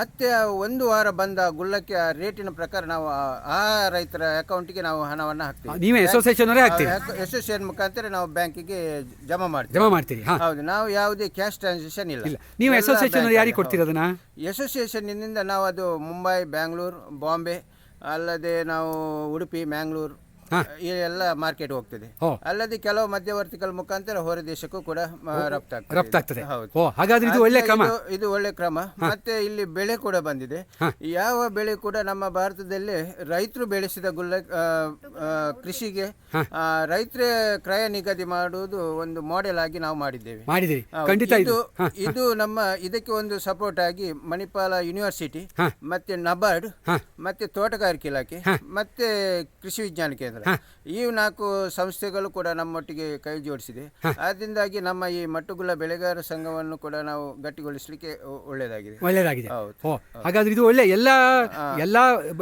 ಮತ್ತೆ ಒಂದು ವಾರ ಬಂದ ಗುಲ್ಲಕ್ಕೆ ಆ ರೇಟಿನ ಪ್ರಕಾರ ನಾವು ಆ- ಆ ರೈತರ ಅಕೌಂಟಿಗೆ ನಾವು ಹಣವನ್ನು ಹಾಕ್ತೀವಿ. ನೀವೇ ಅಸೋಸಿಯೇಷನ್ ಅವರೇ ಹಾಕ್ತೀರಿ. ಅಸೋಸಿಯೇಷನ್ ಮುಖಾಂತರ ನಾವು ಬ್ಯಾಂಕಿಗೆ ಜಮಾ ಮಾಡ್ತೀವಿ. ಜಮಾ ಮಾಡ್ತೀವಿ ಹಾ. ಹೌದು ನಾವು ಯಾವುದೇ ಕ್ಯಾಶ್ ಟ್ರಾನ್ಸಾಕ್ಷನ್ ಇಲ್ಲ. ಇಲ್ಲ. ನೀವು ಎಲ್ಲ ಅಸೋಸಿಯೇಷನ್ ಯಾರಿಗೆ ಕೊಡ್ತೀರಾ ಅದನ್ನ? ಅಸೋಸಿಯೇಷನ್ನಿಂದ ನಾವು ಅದು ಮುಂಬೈ ಬ್ಯಾಂಗ್ಳೂರ್ ಬಾಂಬೆ ಅಲ್ಲದೆ ನಾವು ಉಡುಪಿ ಮ್ಯಾಂಗ್ಳೂರು ಈ ಎಲ್ಲ ಮಾರ್ಕೆಟ್ ಹೋಗ್ತದೆ. ಓ. ಅಲ್ಲದೆ ಕೆಲವು ಮಧ್ಯವರ್ತಿಗಳ ಮುಖಾಂತರ ಹೊರ ದೇಶಕ್ಕೂ ಕೂಡ ಮ, ರಫ್ತಾಗ್ತದೆ. ರಫ್ತಾಗ್ತದೆ. ಹೌದು. ಓ ಹಾಗಾದ್ರೆ ಇದು ಒಳ್ಳೆ ಕ್ರಮ. ಇದು- ಇದು ಒಳ್ಳೆ ಕ್ರಮ. ಮತ್ತೆ ಇಲ್ಲಿ ಬೆಳೆ ಕೂಡ ಬಂದಿದೆ. ಯಾವ ಬೆಳೆ ಕೂಡ ನಮ್ಮ ಭಾರತದಲ್ಲಿ ರೈತರು ಬೆಳೆಸಿದ ಗುಲ್ಲ ಆ, ಆ, ಕೃಷಿಗೆ ಆ, ರೈತರೇ ಕ್ರಯ ನಿಗದಿ ಮಾಡುವುದು ಒಂದು ಮಾಡೆಲ್ ಆಗಿ ನಾವು ಮಾಡಿದ್ದೇವೆ. ಮಾಡಿದಿರಿ. ಹೌದು. ಖಂಡಿತ ಇದು ಇದು. ಇದು ನಮ್ಮ ಇದಕ್ಕೆ ಒಂದು ಸಪೋರ್ಟ್ ಆಗಿ ಮಣಿಪಾಲ ಯೂನಿವರ್ಸಿಟಿ ಮತ್ತೆ ನಬಾರ್ಡ್ ಮತ್ತೆ ತೋಟಗಾರಿಕೆ ಇಲಾಖೆ ಮತ್ತೆ ಕೃಷಿ ವಿಜ್ಞಾನ ಕೇಂದ್ರ. ಈ ನಾಲ್ಕು ಸಂಸ್ಥೆಗಳು ಕೂಡ ನಮ್ಮೊಟ್ಟಿಗೆ ಕೈ ಜೋಡಿಸಿದೆ. ಆದ್ದರಿಂದಾಗಿ ನಮ್ಮ ಈ ಮಟ್ಟುಗುಳ ಬೆಳೆಗಾರ ಸಂಘವನ್ನು ಕೂಡ ನಾವು ಗಟ್ಟಿಗೊಳಿಸಲಿಕ್ಕೆ ಒಳ್ಳೆಯದಾಗಿದೆ. ಒಳ್ಳೆಯದಾಗಿದೆ. ಹೌದು. ಹಾಗಾದ್ರೆ ಇದು ಒಳ್ಳೆ ಎಲ್ಲ ಎಲ್ಲ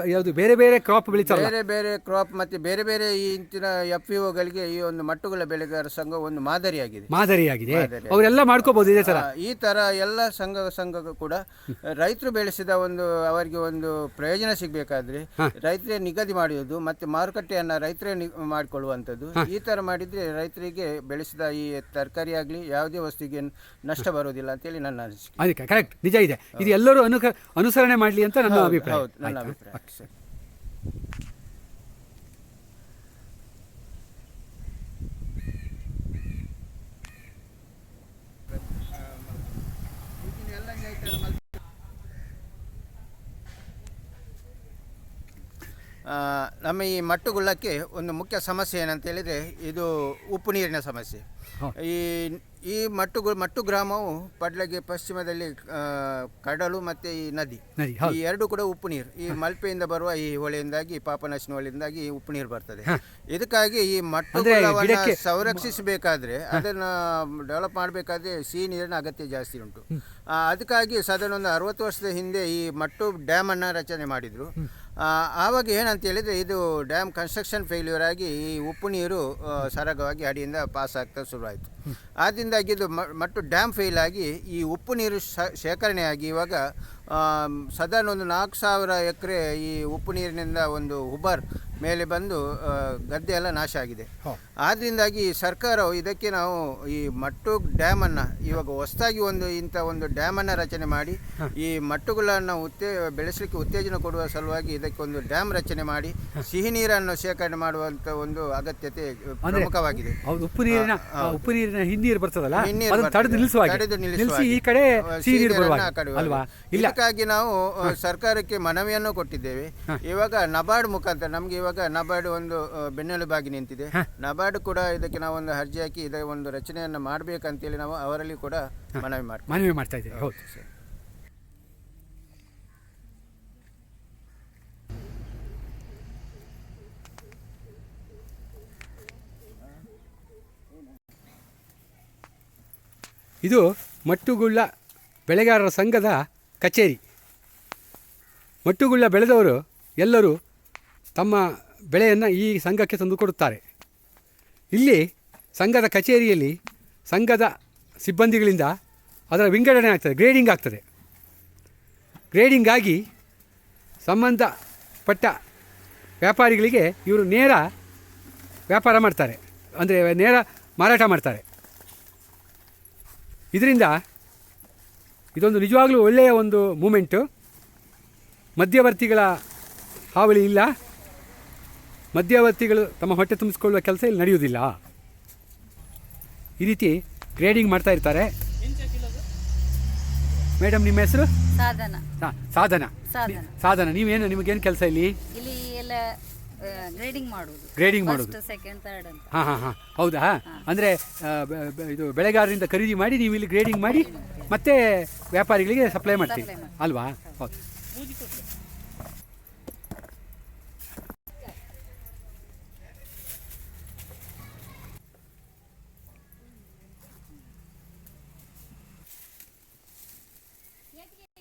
ಯಾವುದು ಬೇರೆ ಬೇರೆ ಕ್ರಾಪ್ ಬೆಳೀತಾರೆ ಬೇರೆ ಬೇರೆ ಕ್ರಾಪ್ ಮತ್ತೆ ಬೇರೆ ಬೇರೆ ಈ ಇಂತಿನ ಎಫ್ ಗಳಿಗೆ ಈ ಒಂದು ಮಟ್ಟುಗುಳ ಬೆಳೆಗಾರ ಸಂಘ ಒಂದು ಮಾದರಿಯಾಗಿದೆ. ಮಾದರಿಯಾಗಿದೆ. ಅವರೆಲ್ಲ ಮಾಡ್ಕೋಬಹುದು ಇದೇ ತರ? ಈ ತರ ಎಲ್ಲ ಸಂಘ ಸಂಘ ಕೂಡ ರೈತರು ಬೆಳೆಸಿದ ಒಂದು ಅವರಿಗೆ ಒಂದು ಪ್ರಯೋಜನ ಸಿಗಬೇಕಾದ್ರೆ ರೈತರೇ ನಿಗದಿ ಮಾಡುವುದು ಮತ್ತೆ ಮಾರುಕಟ್ಟೆಯನ್ನ ರೈತರೇ ಮಾಡಿಕೊಳ್ಳುವಂಥದ್ದು. ಈ ತರ ಮಾಡಿದ್ರೆ ರೈತರಿಗೆ ಬೆಳೆಸಿದ ಈ ತರಕಾರಿ ಆಗಲಿ ಯಾವುದೇ ವಸ್ತುಗೆ ನಷ್ಟ ಬರೋದಿಲ್ಲ ಅಂತೇಳಿ ನನ್ನ ಅನಿಸಿಕೆ. ಅದಕ್ಕೆ ಕರೆಕ್ಟ್ ನಿಜ ಇದೆ. ಇದು ಎಲ್ಲರೂ ಅನುಕ ಅನುಸರಣೆ ಮಾಡಲಿ ಅಂತ ನನ್ನ ಅಭಿಪ್ರಾಯ. ಹೌದು ನನ್ನ? ಅಭಿಪ್ರಾಯ ಸರಿ. ಆ, ನಮ್ಮ ಈ ಮಟ್ಟುಗುಳ್ಳಕ್ಕೆ ಒಂದು ಮುಖ್ಯ ಸಮಸ್ಯೆ ಏನಂತ ಹೇಳಿದರೆ ಇದು ಉಪ್ಪು ನೀರಿನ ಸಮಸ್ಯೆ. ಈ ಈ ಮಟ್ಟುಗು ಮಟ್ಟು ಗ್ರಾಮವು ಪಡ್ಲಗೆ ಪಶ್ಚಿಮದಲ್ಲಿ ಕಡಲು ಮತ್ತು ಈ ನದಿ. ಈ ಎರಡು ಕೂಡ ಉಪ್ಪು ನೀರು. ಈ ಮಲ್ಪೆಯಿಂದ ಬರುವ ಈ ಹೊಳೆಯಿಂದಾಗಿ ಪಾಪನಾಶಿನ ಹೊಳೆಯಿಂದಾಗಿ ಉಪ್ಪು ನೀರು ಬರ್ತದೆ. ಇದಕ್ಕಾಗಿ ಈ ಮಟ್ಟು ಗಿಡಕ್ಕೆ- ಸಂರಕ್ಷಿಸಬೇಕಾದ್ರೆ ಅದನ್ನು ಡೆವಲಪ್ ಮಾಡಬೇಕಾದ್ರೆ ಸಿಹಿ ನೀರಿನ ಅಗತ್ಯ ಜಾಸ್ತಿ ಉಂಟು. ಅದಕ್ಕಾಗಿ ಸಾಧಾರಣ ಒಂದು ಅರವತ್ತು ವರ್ಷದ ಹಿಂದೆ ಈ ಮಟ್ಟು ಡ್ಯಾಮನ್ನು ರಚನೆ ಮಾಡಿದರು. ಆವಾಗ ಏನಂತ ಹೇಳಿದರೆ ಇದು ಡ್ಯಾಮ್ ಕನ್ಸ್ಟ್ರಕ್ಷನ್ ಫೇಲ್ಯೂರ್ ಆಗಿ ಈ ಉಪ್ಪು ನೀರು ಸರಾಗವಾಗಿ ಅಡಿಯಿಂದ ಪಾಸ್ ಆಗ್ತಾ ಶುರುವಾಯಿತು. ಆದ್ದರಿಂದಾಗಿ ಇದು ಮತ್ತು ಡ್ಯಾಮ್ ಫೇಲ್ ಆಗಿ ಈ ಉಪ್ಪು ನೀರು ಶೇಖರಣೆಯಾಗಿ ಇವಾಗ ಸಾಧಾರಣ ಒಂದು ನಾಲ್ಕು ಸಾವಿರ ಎಕರೆ ಈ ಉಪ್ಪು ನೀರಿನಿಂದ ಒಂದು ಉಬರ್ ಮೇಲೆ ಬಂದು ಗದ್ದೆ ಎಲ್ಲ ನಾಶ ಆಗಿದೆ. ಆದ್ದರಿಂದಾಗಿ ಸರ್ಕಾರವು ಇದಕ್ಕೆ ನಾವು ಈ ಮಟ್ಟು ಡ್ಯಾಮನ್ನು ಇವಾಗ ಹೊಸದಾಗಿ ಒಂದು ಇಂಥ ಒಂದು ಡ್ಯಾಮನ್ನು ರಚನೆ ಮಾಡಿ ಈ ಮಟ್ಟುಗಳನ್ನು ಉತ್ತೇ ಬೆಳೆಸಲಿಕ್ಕೆ ಉತ್ತೇಜನ ಕೊಡುವ ಸಲುವಾಗಿ ಇದಕ್ಕೆ ಒಂದು ಡ್ಯಾಮ್ ರಚನೆ ಮಾಡಿ ಸಿಹಿ ನೀರನ್ನು ಶೇಖರಣೆ ಮಾಡುವಂಥ ಒಂದು ಅಗತ್ಯತೆ ಪ್ರಮುಖವಾಗಿದೆ. ಉಪ್ಪು ನೀರಿನ ಉಪ್ಪು ನೀರಿನ ಹಿನ್ನೀರು ಬರ್ತದಲ್ಲ? ತಡೆದು ನಿಲ್ಲಿಸಿ ಈ ಕಡೆ ಇದಕ್ಕಾಗಿ ನಾವು ಸರ್ಕಾರಕ್ಕೆ ಮನವಿಯನ್ನು ಕೊಟ್ಟಿದ್ದೇವೆ. ಇವಾಗ ನಬಾರ್ಡ್ ಮುಖಾಂತರ ನಮಗೆ ಇವಾಗ ನಬಾರ್ಡ್ ಒಂದು ಬೆನ್ನೆಲುಬಾಗಿ ನಿಂತಿದೆ. ನಬಾರ್ಡ್ ಕೂಡ ಇದಕ್ಕೆ ನಾವು ಒಂದು ಅರ್ಜಿ ಹಾಕಿ ಇದರ ಒಂದು ರಚನೆಯನ್ನು ಮಾಡಬೇಕಂತೇಳಿ ನಾವು ಅವರಲ್ಲಿ ಕೂಡ ಮನವಿ ಮಾಡ್ತೀವಿ. ಮನವಿ ಮಾಡ್ತಾ ಇದ್ದೀವಿ. ಹೌದು. ಸರ್. ಇದು ಮಟ್ಟುಗುಳ್ಳ ಬೆಳೆಗಾರರ ಸಂಘದ ಕಚೇರಿ. ಮಟ್ಟುಗುಳ್ಳ ಬೆಳೆದವರು ಎಲ್ಲರೂ ತಮ್ಮ ಬೆಳೆಯನ್ನು ಈ ಸಂಘಕ್ಕೆ ತಂದು ಕೊಡುತ್ತಾರೆ. ಇಲ್ಲಿ ಸಂಘದ ಕಚೇರಿಯಲ್ಲಿ ಸಂಘದ ಸಿಬ್ಬಂದಿಗಳಿಂದ ಅದರ ವಿಂಗಡಣೆ ಆಗ್ತದೆ, ಗ್ರೇಡಿಂಗ್ ಆಗ್ತದೆ. ಗ್ರೇಡಿಂಗ್ ಆಗಿ ಸಂಬಂಧಪಟ್ಟ ವ್ಯಾಪಾರಿಗಳಿಗೆ ಇವರು ನೇರ ವ್ಯಾಪಾರ ಮಾಡ್ತಾರೆ, ಅಂದರೆ ನೇರ ಮಾರಾಟ ಮಾಡ್ತಾರೆ. ಇದರಿಂದ ಇದೊಂದು ನಿಜವಾಗಲೂ ಒಳ್ಳೆಯ ಒಂದು ಮೂಮೆಂಟು. ಮಧ್ಯವರ್ತಿಗಳ ಹಾವಳಿ ಇಲ್ಲ. ಮಧ್ಯವರ್ತಿಗಳು ತಮ್ಮ ಹೊಟ್ಟೆ ತುಂಬಿಸ್ಕೊಳ್ಳುವ ಕೆಲಸ ಇಲ್ಲಿ ನಡೆಯುವುದಿಲ್ಲ. ಈ ರೀತಿ ಗ್ರೇಡಿಂಗ್ ಮಾಡ್ತಾ ಇರ್ತಾರೆ. ಮೇಡಮ್ ನಿಮ್ಮ ಹೆಸರು? ಸಾಧನ. ಸಾಧನ. ಸಾಧನ. ಸಾಧನ ನೀವೇನು ನಿಮಗೇನು ಕೆಲಸ ಇಲ್ಲಿ? ಇಲ್ಲಿ ಎಲ್ಲ ಗ್ರೇಡಿಂಗ್ ಮಾಡೋದು. ಸೆಕೆಂಡ್ ಥರ್ಡ್ ಅಂತ. ಹಾಂ ಹಾಂ ಹಾಂ. ಹೌದಾ? ಅಂದರೆ ಇದು ಬೆಳೆಗಾರರಿಂದ ಖರೀದಿ ಮಾಡಿ ನೀವು ಇಲ್ಲಿ ಗ್ರೇಡಿಂಗ್ ಮಾಡಿ ಮತ್ತೆ ವ್ಯಾಪಾರಿಗಳಿಗೆ ಸಪ್ಲೈ ಮಾಡ್ತೀವಿ. ಅಲ್ವಾ? ಹೌದು.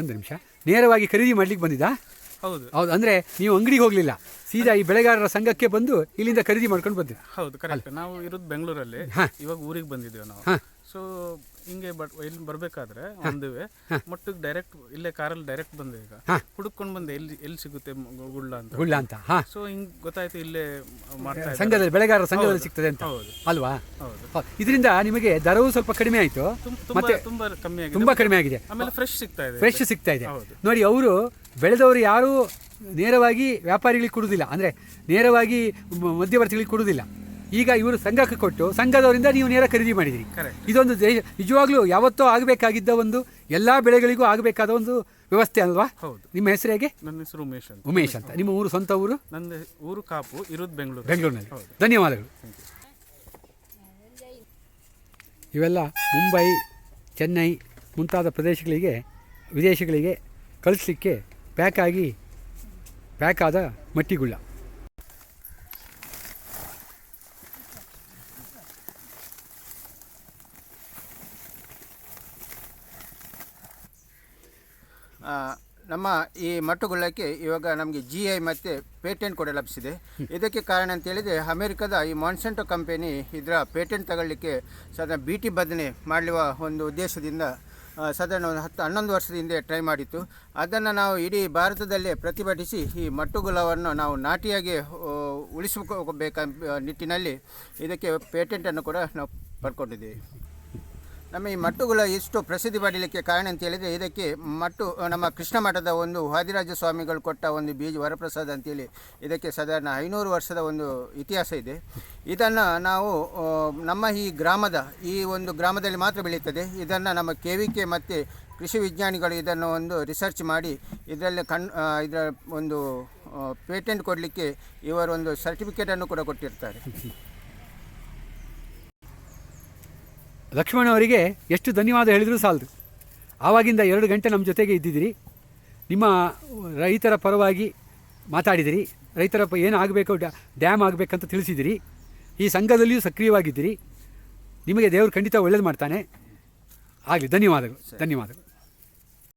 ಒಂದು ನಿಮಿಷ. ನೇರವಾಗಿ ಖರೀದಿ ಮಾಡ್ಲಿಕ್ಕೆ ಬಂದಿದ್ದಾ? ಹೌದು. ಹೌದು ಅಂದ್ರೆ ನೀವು ಅಂಗಡಿಗೆ ಹೋಗಲಿಲ್ಲ. ಸೀದಾ ಈ ಬೆಳೆಗಾರರ ಸಂಘಕ್ಕೆ ಬಂದು ಇಲ್ಲಿಂದ ಖರೀದಿ ಮಾಡ್ಕೊಂಡು ಬಂದಿದ್ದ ಹೌದು ಕರೆಕ್ಟ್ ನಾವು ಇರೋದು ಬೆಂಗಳೂರಲ್ಲಿ. ಇವಾಗ ಊರಿಗೆ ಬಂದಿದ್ದೇವೆ ನಾವು. ಸೊ ಹಿಂಗೆ ಬಟ್ ಇಲ್ಲಿ ಬರ್ಬೇಕಾದ್ರೆ ಒಂದುವೆ. ಮಟ್ಟಿಗೆ ಡೈರೆಕ್ಟ್ ಇಲ್ಲೇ ಕಾರಲ್ಲಿ ಡೈರೆಕ್ಟ್ ಬಂದೆ ಈಗ. ಹುಡುಕೊಂಡು ಬಂದೆ ಎಲ್ಲಿ ಎಲ್ಲಿ ಸಿಗುತ್ತೆ ಗುಳ್ಳ ಅಂತ. ಗುಳ್ಳ ಅಂತ. ಹಾಂ. ಸೊ ಹಿಂಗ್ ಗೊತ್ತಾಯ್ತು ಇಲ್ಲೇ ಮಾಡ್ತಾ. ಸಂಘದಲ್ಲಿ ಬೆಳೆಗಾರರ ಸಂಘದಲ್ಲಿ. ಸಿಗ್ತದೆ ಅಂತ. ಹೌದು. ಅಲ್ವಾ? ಹೌದು. ಇದರಿಂದ ನಿಮಗೆ ದರವು ಸ್ವಲ್ಪ ಕಡಿಮೆ ಆಯಿತು. ತುಂಬಾ ಮತ್ತೆ ತುಂಬಾ ಕಮ್ಮಿ ಆಗಿದೆ. ತುಂಬಾ ಕಡಿಮೆ ಆಗಿದೆ. ಆಮೇಲೆ ಫ್ರೆಶ್ ಸಿಗ್ತಾ ಇದೆ. ಫ್ರೆಶ್ ಸಿಗ್ತಾ ಇದೆ. ನೋಡಿ ಅವರು ಬೆಳೆದವರು ಯಾರು ನೇರವಾಗಿ ವ್ಯಾಪಾರಿಗಳಿಗೆ ಕೊಡುವುದಿಲ್ಲ. ಅಂದ್ರೆ ನೇರವಾಗಿ ಮಧ್ಯವರ್ತಿಗಳಿಗೆ ಕೊಡುವುದಿಲ್ಲ. ಈಗ ಇವರು ಸಂಘಕ್ಕೆ ಕೊಟ್ಟು ಸಂಘದವರಿಂದ ನೀವು ನೇರ ಖರೀದಿ ಮಾಡಿದಿರಿ. ಇದೊಂದು ದೇಶ ನಿಜವಾಗ್ಲೂ ಯಾವತ್ತೋ ಆಗಬೇಕಾಗಿದ್ದ ಒಂದು ಎಲ್ಲ ಬೆಳೆಗಳಿಗೂ ಆಗಬೇಕಾದ ಒಂದು ವ್ಯವಸ್ಥೆ ಅಲ್ವಾ? ಹೌದು. ನಿಮ್ಮ ಹೆಸರು ಹೇಗೆ? ನನ್ನ ಹೆಸರು ಉಮೇಶ್ ಅಂತ. ಉಮೇಶ್ ಅಂತ. ನಿಮ್ಮ ಊರು ಸ್ವಂತ ಊರು? ನನ್ನ ಊರು ಕಾಪು ಇರೋದು ಬೆಂಗಳೂರು. ಬೆಂಗಳೂರಿನಲ್ಲಿ. ಧನ್ಯವಾದಗಳು. ಇವೆಲ್ಲ ಮುಂಬೈ ಚೆನ್ನೈ ಮುಂತಾದ ಪ್ರದೇಶಗಳಿಗೆ ವಿದೇಶಗಳಿಗೆ ಕಳಿಸ್ಲಿಕ್ಕೆ ಪ್ಯಾಕಾಗಿ ಪ್ಯಾಕಾದ ಪ್ಯಾಕ್ ಆದ ಮಟ್ಟಿಗುಳ್ಳ ಆ, ನಮ್ಮ ಈ ಮಟ್ಟುಗುಳ್ಳಕ್ಕೆ ಇವಾಗ ನಮಗೆ ಜಿ ಐ ಮತ್ತು ಪೇಟೆಂಟ್ ಕೂಡ ಲಭಿಸಿದೆ. ಇದಕ್ಕೆ ಕಾರಣ ಅಂತ ಹೇಳಿದರೆ ಅಮೆರಿಕದ ಈ ಮಾನ್ಸೆಂಟೋ ಕಂಪೆನಿ ಇದರ ಪೇಟೆಂಟ್ ತಗೊಳ್ಳಿಕ್ಕೆ ಸದನ ಬಿ ಟಿ ಬದನೆ ಮಾಡುವ ಒಂದು ಉದ್ದೇಶದಿಂದ ಸಾಧಾರಣ ಒಂದು ಹತ್ತು ಹನ್ನೊಂದು ವರ್ಷದ ಹಿಂದೆ ಟ್ರೈ ಮಾಡಿತ್ತು. ಅದನ್ನು ನಾವು ಇಡೀ ಭಾರತದಲ್ಲೇ ಪ್ರತಿಭಟಿಸಿ ಈ ಮಟ್ಟುಗುಲವನ್ನು ನಾವು ನಾಟಿಯಾಗಿ ಉಳಿಸಬೇಕ ಉಳಿಸಿಕೋಬೇಕ ನಿಟ್ಟಿನಲ್ಲಿ ಇದಕ್ಕೆ ಪೇಟೆಂಟನ್ನು ಕೂಡ ನಾವು ಪಡ್ಕೊಂಡಿದ್ದೀವಿ. ನಮ್ಮ ಈ ಮಟ್ಟುಗಳ ಎಷ್ಟು ಪ್ರಸಿದ್ಧಿ ಪಡೀಲಿಕ್ಕೆ ಕಾರಣ ಅಂತ ಹೇಳಿದರೆ, ಇದಕ್ಕೆ ಮಟ್ಟು, ನಮ್ಮ ಕೃಷ್ಣ ಮಠದ ಒಂದು ವಾದಿರಾಜ ಸ್ವಾಮಿಗಳು ಕೊಟ್ಟ ಒಂದು ಬೀಜ, ವರಪ್ರಸಾದ ಅಂತೇಳಿ ಇದಕ್ಕೆ ಸಾಧಾರಣ ಐನೂರು ವರ್ಷದ ಒಂದು ಇತಿಹಾಸ ಇದೆ. ಇದನ್ನು ನಾವು ನಮ್ಮ ಈ ಗ್ರಾಮದ, ಈ ಒಂದು ಗ್ರಾಮದಲ್ಲಿ ಮಾತ್ರ ಬೆಳೀತದೆ. ಇದನ್ನು ನಮ್ಮ ಕೆ ವಿ ಕೆ ಮತ್ತು ಕೃಷಿ ವಿಜ್ಞಾನಿಗಳು ಇದನ್ನು ಒಂದು ರಿಸರ್ಚ್ ಮಾಡಿ, ಇದರಲ್ಲಿ ಕಣ್ ಇದರ ಒಂದು ಪೇಟೆಂಟ್ ಕೊಡಲಿಕ್ಕೆ ಇವರೊಂದು ಸರ್ಟಿಫಿಕೇಟನ್ನು ಕೂಡ ಕೊಟ್ಟಿರ್ತಾರೆ. ಲಕ್ಷ್ಮಣ್ ಅವರಿಗೆ ಎಷ್ಟು ಧನ್ಯವಾದ ಹೇಳಿದರೂ ಸಾಲದು. ಆವಾಗಿಂದ ಎರಡು ಗಂಟೆ ನಮ್ಮ ಜೊತೆಗೆ ಇದ್ದಿದ್ದೀರಿ. ನಿಮ್ಮ ರೈತರ ಪರವಾಗಿ ಮಾತಾಡಿದಿರಿ. ರೈತರ ಪ ಏನು ಆಗಬೇಕು ಡ್ಯಾಮ್ ಆಗಬೇಕಂತ ತಿಳಿಸಿದಿರಿ. ಈ ಸಂಘದಲ್ಲಿಯೂ ಸಕ್ರಿಯವಾಗಿದ್ದೀರಿ. ನಿಮಗೆ ದೇವರು ಖಂಡಿತ ಒಳ್ಳೇದು ಮಾಡ್ತಾನೆ. ಆಗಲಿ, ಧನ್ಯವಾದಗಳು ಧನ್ಯವಾದಗಳು.